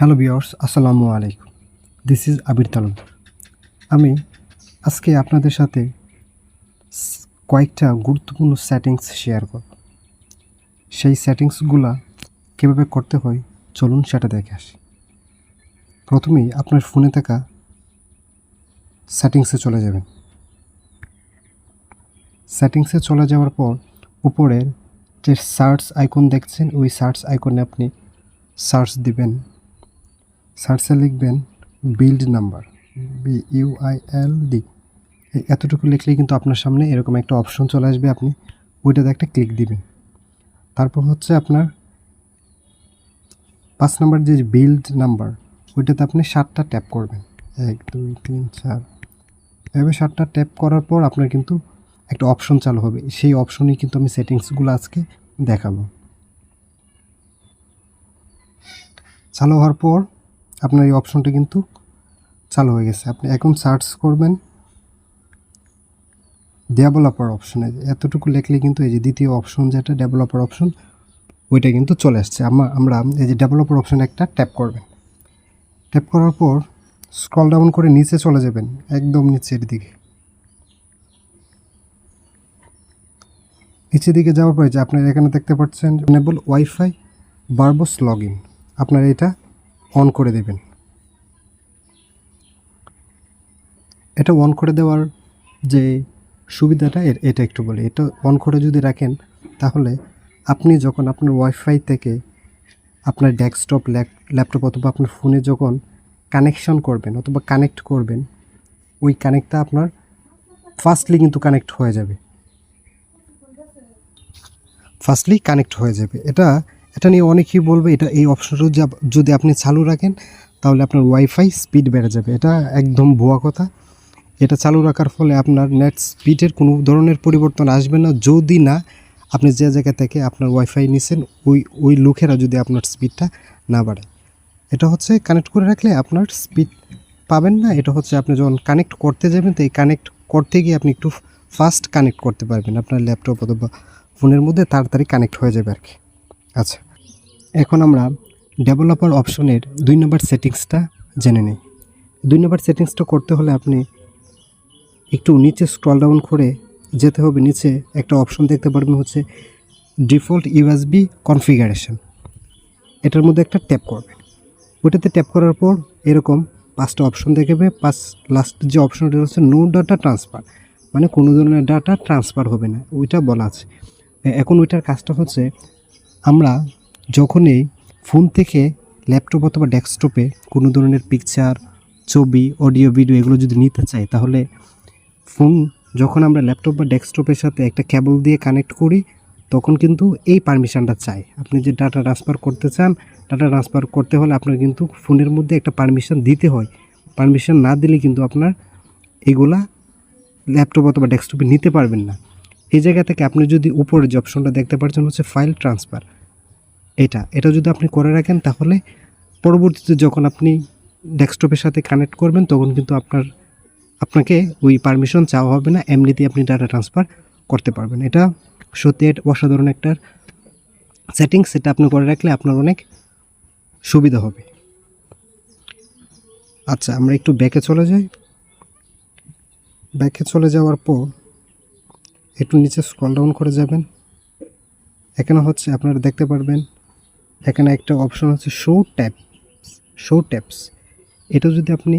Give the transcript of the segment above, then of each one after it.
Hello বিয়র্স আসসালামু আলাইকুম। This is আবির তালুকদার আমি আজকে আপনাদের সাথে কয়েকটা গুরুত্বপূর্ণ সেটিংস শেয়ার করব। সেই সেটিংসগুলা কীভাবে করতে হয়, চলুন সেটা দেখে আসি। প্রথমেই আপনার ফোনে থাকা সেটিংসে চলে যাবেন। সেটিংসে চলে যাওয়ার পর উপরের যে সার্চ আইকন দেখছেন, ওই সার্চ আইকনে আপনি সার্চ দিবেন। সার্চে লিখবেন build number B L D এতটুকু লিখলেই কিন্তু আপনার সামনে এরকম একটা অপশন চলে আসবে, আপনি ওইটাতে একটা ক্লিক দিবেন। তারপর হচ্ছে আপনার পাঁচ নাম্বার যে বিল্ড নাম্বার ওইটাতে আপনি সাতটা ট্যাপ করবেন। এক, দুই, তিন, চার। এভাবে সাতটা ট্যাপ করার পর আপনার কিন্তু একটা অপশন চালু হবে। সেই অপশনেই কিন্তু আমি সেটিংসগুলো আজকে দেখাবো। চালু হওয়ার পর আপনার এই অপশনটা কিন্তু চালু হয়ে গেছে। আপনি এখন সার্চ করবেন ডেভেলপার অপশনে এতটুকু লেখলে কিন্তু এই যে দ্বিতীয় অপশন যেটা ডেভেলপার অপশন ওইটা কিন্তু চলে আসছে। আমরা আমরা এই যে ডেভেলপার অপশন একটা ট্যাপ করবেন। ট্যাপ করার পর স্ক্রল ডাউন করে নিচে চলে যাবেন, একদম নিচের দিকে। নিচের দিকে যাওয়ার পরে যে আপনার এখানে দেখতে পাচ্ছেন enable wifi verbose log in আপনারা এটা অন করে দেবেন। এটা অন করে দেওয়ার যে সুবিধাটা এটা একটু বলি। এটা অন করে যদি রাখেন, তাহলে আপনি যখন আপনার ওয়াইফাই থেকে আপনার ডেস্কটপ ল্যাপটপ অথবা আপনার ফোনে যখন কানেকশন করবেন অথবা কানেক্ট করবেন, ওই কানেক্টটা আপনার ফার্স্টলি কিন্তু কানেক্ট হয়ে যাবে। ফার্স্টলি কানেক্ট হয়ে যাবে। এটা এটা নিয়ে অনেকেই বলবে, এটা এই অপশনটা যদি আপনি চালু রাখেন, তাহলে আপনার ওয়াইফাই স্পিড বেড়ে যাবে। এটা একদম ভুয়া কথা। এটা চালু রাখার ফলে আপনার নেট স্পিডের কোনো ধরনের পরিবর্তন আসবে না। যদি না, আপনি যে জায়গা থেকে আপনার ওয়াইফাই নিছেন, ওই ওই লোকেরা যদি আপনার স্পিডটা না বাড়ে এটা হচ্ছে কানেক্ট করে রাখলে আপনার স্পিড পাবেন না। এটা হচ্ছে আপনি যখন কানেক্ট করতে যাবেন, তো এই কানেক্ট করতে গিয়ে আপনি একটু ফাস্ট কানেক্ট করতে পারবেন। আপনার ল্যাপটপ অথবা ফোনের মধ্যে তাড়াতাড়ি কানেক্ট হয়ে যাবে আর কি। আচ্ছা। এখন আমরা ডেভেলপার অপশনের দুই নম্বর সেটিংসটা জেনে নিই। দুই নম্বর সেটিংসটা করতে হলে আপনি একটু নিচে স্ক্রল ডাউন করে যেতে হবে। নিচে একটা অপশন দেখতে পারবেন হচ্ছে ডিফল্ট ইউএসবি কনফিগারেশন এটার মধ্যে একটা ট্যাপ করবেন ওইটাতে ট্যাপ করার পর এরকম পাঁচটা অপশন দেখাবে। পাঁচ লাস্ট যে অপশনটা হচ্ছে নো ডাটা ট্রান্সফার মানে কোনো ধরনের ডাটা ট্রান্সফার হবে না। ওইটা বলা আছে। এখন ওইটার কাজটা হচ্ছে আমরা যখনই ফোন থেকে ল্যাপটপ অথবা ডেস্কটপে কোনো ধরনের পিকচার ছবি অডিও ভিডিও এগুলো যদি নিতে চাই, তাহলে ফোন যখন আমরা ল্যাপটপ বা ডেস্কটপের সাথে একটা কেবল দিয়ে কানেক্ট করি, তখন কিন্তু এই পারমিশনটা চাই। আপনি যে ডাটা ট্রান্সফার করতে চান ডাটা ট্রান্সফার করতে হলে আপনার কিন্তু ফোনের মধ্যে একটা পারমিশন দিতে হয়। পারমিশন না দিলে কিন্তু আপনার এগুলা ল্যাপটপ অথবা ডেস্কটপে নিতে পারবেন না। এই জায়গা থেকে আপনি যদি উপরে যে অপশনটা দেখতে পাচ্ছেন, হচ্ছে ফাইল ট্রান্সফার এটা এটা যদি আপনি করে রাখেন তাহলে পরবর্তীতে যখন আপনি ডেস্কটপের সাথে কানেক্ট করবেন তখন কিন্তু আপনার, আপনাকে ওই পারমিশন চাওয়া হবে না, এমনিতেই আপনি ডাটা ট্রান্সফার করতে পারবেন। এটা সত্যি অসাধারণ একটা সেটিংস সেটা আপনি করে রাখলে আপনার অনেক সুবিধা হবে। আচ্ছা আমরা একটু ব্যাকে চলে যাই। ব্যাকে চলে যাওয়ার পর একটু নিচে স্ক্রল ডাউন করে যাবেন। এখানে হচ্ছে আপনারা দেখতে পারবেন এখানে একটা অপশন হচ্ছে শো ট্যাপ শো ট্যাপস এটা যদি আপনি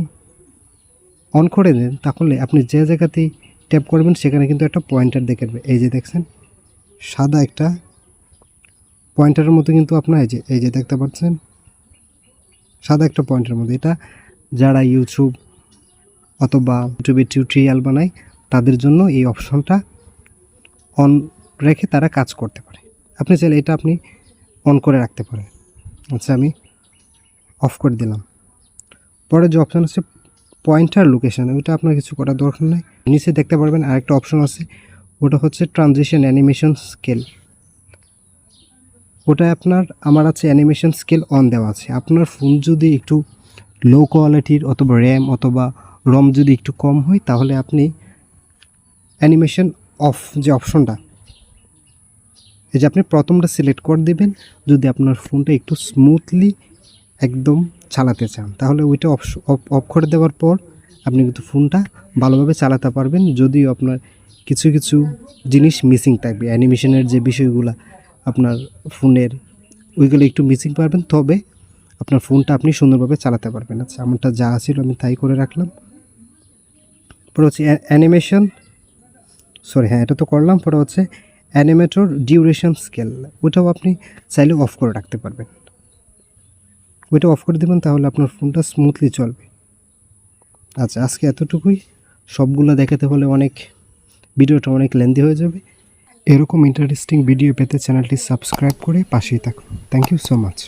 অন করে দেন, তাহলে আপনি যে জায়গাতেই ট্যাপ করবেন, সেখানে কিন্তু একটা পয়েন্টার দেখাবে এই যে দেখছেন, সাদা একটা পয়েন্টারের মতো কিন্তু আপনার, এই যে এই যে দেখতে পাচ্ছেন, সাদা একটা পয়েন্টের মধ্যে এটা যারা ইউটিউব অথবা ইউটিউবে টিউটোরিয়াল বানায়, তাদের জন্য এই অপশনটা অন রেখে তারা কাজ করতে পারে। আপনি চাইলে এটা আপনি অন করে রাখতে পারেন আচ্ছা আমি অফ করে দিলাম। পরে যে অপশান আছে পয়েন্টার লোকেশান ওইটা আপনার কিছু করার দরকার নেই। নিচে দেখতে পারবেন আরেকটা অপশন আছে, ওটা হচ্ছে ট্রানজিশন অ্যানিমেশন স্কেল ওটা আপনার, আমার আছে অ্যানিমেশন স্কেল অন দেওয়া আছে। আপনার ফোন যদি একটু লো কোয়ালিটির অথবা র্যাম অথবা রম যদি একটু কম হয়, তাহলে আপনি অ্যানিমেশন অফ যে অপশনটা এই যে আপনি প্রথমটা সিলেক্ট করে দেবেন, যদি আপনার ফোনটা একটু স্মুথলি একদম চালাতে চান, তাহলে ওইটা অফ করে দেওয়ার পর আপনি কিন্তু ফোনটা ভালোভাবে চালাতে পারবেন, যদিও আপনার কিছু কিছু জিনিস মিসিং থাকবে। অ্যানিমেশনের যে বিষয়গুলো আপনার ফোনের, ওইগুলো একটু মিসিং পারবেন, তবে আপনার ফোনটা আপনি সুন্দরভাবে চালাতে পারবেন। আচ্ছা আমারটা যা ছিল আমি তাই করে রাখলাম। পরে হচ্ছে অ্যানিমেশন সরি হ্যাঁ এটা তো করলাম, পরে হচ্ছে অ্যানিমেটর ডিউরেশন স্কেল, ওটাও আপনি চাইলে অফ করে রাখতে পারবেন। ওইটা অফ করে দেবেন, তাহলে আপনার ফোনটা স্মুথলি চলবে। আচ্ছা আজকে এতটুকুই। সবগুলো দেখাতে হলে অনেক, ভিডিওটা অনেক লেন্দি হয়ে যাবে। এরকম ইন্টারেস্টিং ভিডিও পেতে চ্যানেলটি সাবস্ক্রাইব করে পাশেই থাকুন। Thank you so much